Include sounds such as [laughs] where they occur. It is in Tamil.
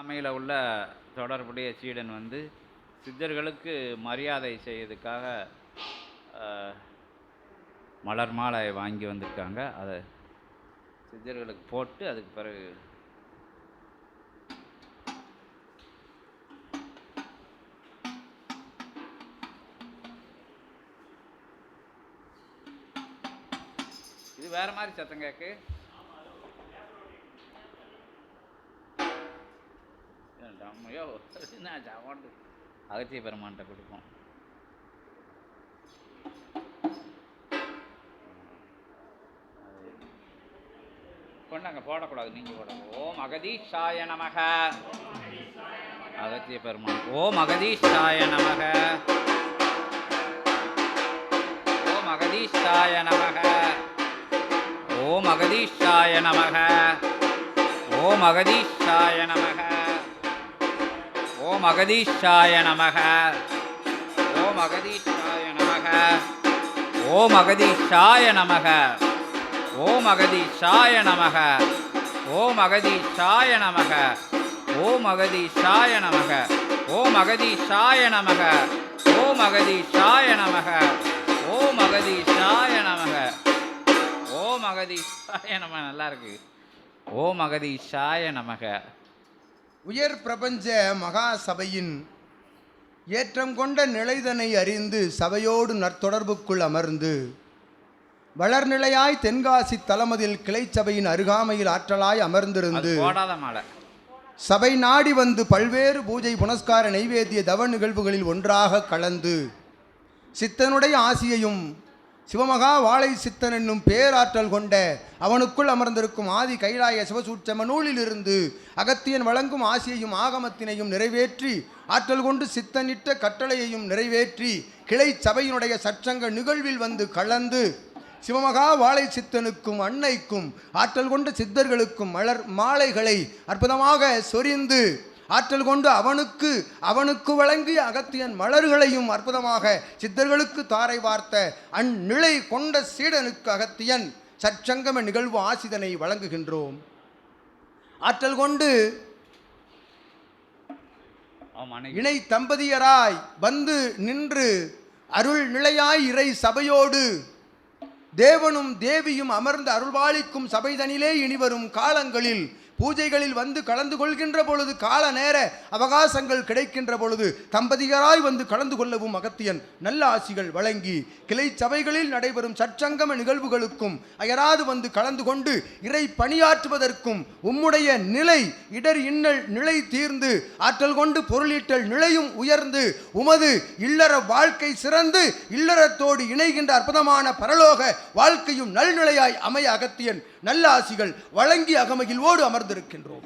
அமையில் உள்ள தொடர்புடைய சீடன் வந்து சித்தர்களுக்கு மரியாதை செய்யறதுக்காக மலர் மாலை வாங்கி வந்திருக்காங்க. அதை சித்தர்களுக்கு போட்டு அதுக்கு பிறகு இது வேறு மாதிரி சத்தம் கேட்கு ஐயோ [laughs] நான் சாப்பாடு அகத்திய பெருமான்கிட்ட கொடுப்போம். கொண்டாங்க போடக்கூடாது நீங்கள் போடுங்க ஓம் அகதீஷாய நமக. அகத்திய பெருமான். ஓம் அகதீஷாய நமக. ஓம் அகதீஷாய நமக. ஓம் அகதீஷாய நமக. ஓம் அகதீஷாய நமக. ஓம் அகதீஷாய நமக ஓம் அகதீஷாய நமக ஓம் அகதீஷாய நமக ஓம் அகதீஷாய நமக ஓம் அகதீஷாய நமக ஓம் அகதீஷாய நமக ஓம் அகதீஷாய நமக ஓம் அகதீஷாய நமக ஓம் அகதீஷாய நமக ஓம் அகதீஷாய நமக நல்லா இருக்கு ஓம் அகதீஷாய நமக உயர் பிரபஞ்ச மகா சபையின் ஏற்றம் கொண்ட நிலைதனை அறிந்து சபையோடு நற்தொடர்புக்குள் அமர்ந்து வளர்நிலையாய் தென்காசி தலமதில் கிளைச்சபையின் அருகாமையில் ஆற்றலாய் அமர்ந்திருந்து சபை நாடி வந்து பல்வேறு பூஜை புனஸ்கார நைவேத்திய தவ நிகழ்வுகளில் ஒன்றாக கலந்து சித்தனுடைய ஆசியையும் சிவமகா வாழை சித்தன் என்னும் பேராற்றல் கொண்ட அவனுக்குள் அமர்ந்திருக்கும் ஆதி கைலாய சிவசூட்சம நூலிலிருந்து அகத்தியன் வழங்கும் ஆசியையும் ஆகமத்தினையும் நிறைவேற்றி ஆற்றல் கொண்டு சித்தனிட்ட கட்டளையையும் நிறைவேற்றி கிளை சபையினுடைய சற்றங்க நிகழ்வில் வந்து கலந்து சிவமகா வாழை சித்தனுக்கும் அன்னைக்கும் ஆற்றல் கொண்ட சித்தர்களுக்கும் மலர் மாலைகளை அற்புதமாக சொரிந்து ஆற்றல் கொண்டு அவனுக்கு அவனுக்கு வழங்கிய அகத்தியன் மலர்களையும் அற்புதமாக சித்தர்களுக்கு தாரை வார்த்த அந்நிலை கொண்ட சீடனுக்கு அகத்தியன் சற்சங்கம நிகழ்வு ஆசிதனை வழங்குகின்றோம். ஆற்றல் கொண்டு இணை தம்பதியராய் வந்து நின்று அருள் நிலையாய் இறை சபையோடு தேவனும் தேவியும் அமர்ந்து அருள்பாலிக்கும் சபைதனிலே இனிவரும் காலங்களில் பூஜைகளில் வந்து கலந்து கொள்கின்ற பொழுது கால நேர அவகாசங்கள் கிடைக்கின்ற பொழுது தம்பதிகராய் வந்து கலந்து கொள்ளவும் அகத்தியன் நல்ல ஆசிகள் வழங்கி கிளை சபைகளில் நடைபெறும் சற்சங்கம நிகழ்வுகளுக்கும் அயராது வந்து கலந்து கொண்டு இறை பணியாற்றுவதற்கும் உம்முடைய நிலை இடர் இன்னல் நிலை தீர்ந்து ஆற்றல் கொண்டு பொருளீட்டல் நிலையும் உயர்ந்து உமது இல்லற வாழ்க்கை சிறந்து இல்லறத்தோடு இணைகின்ற அற்புதமான பரலோக வாழ்க்கையும் நல்நிலையாய் அமைய அகத்தியன் நல்ல ஆசிகள் வழங்கி அகமகிழ்வோடு உணர்ந்திருக்கின்றோம்.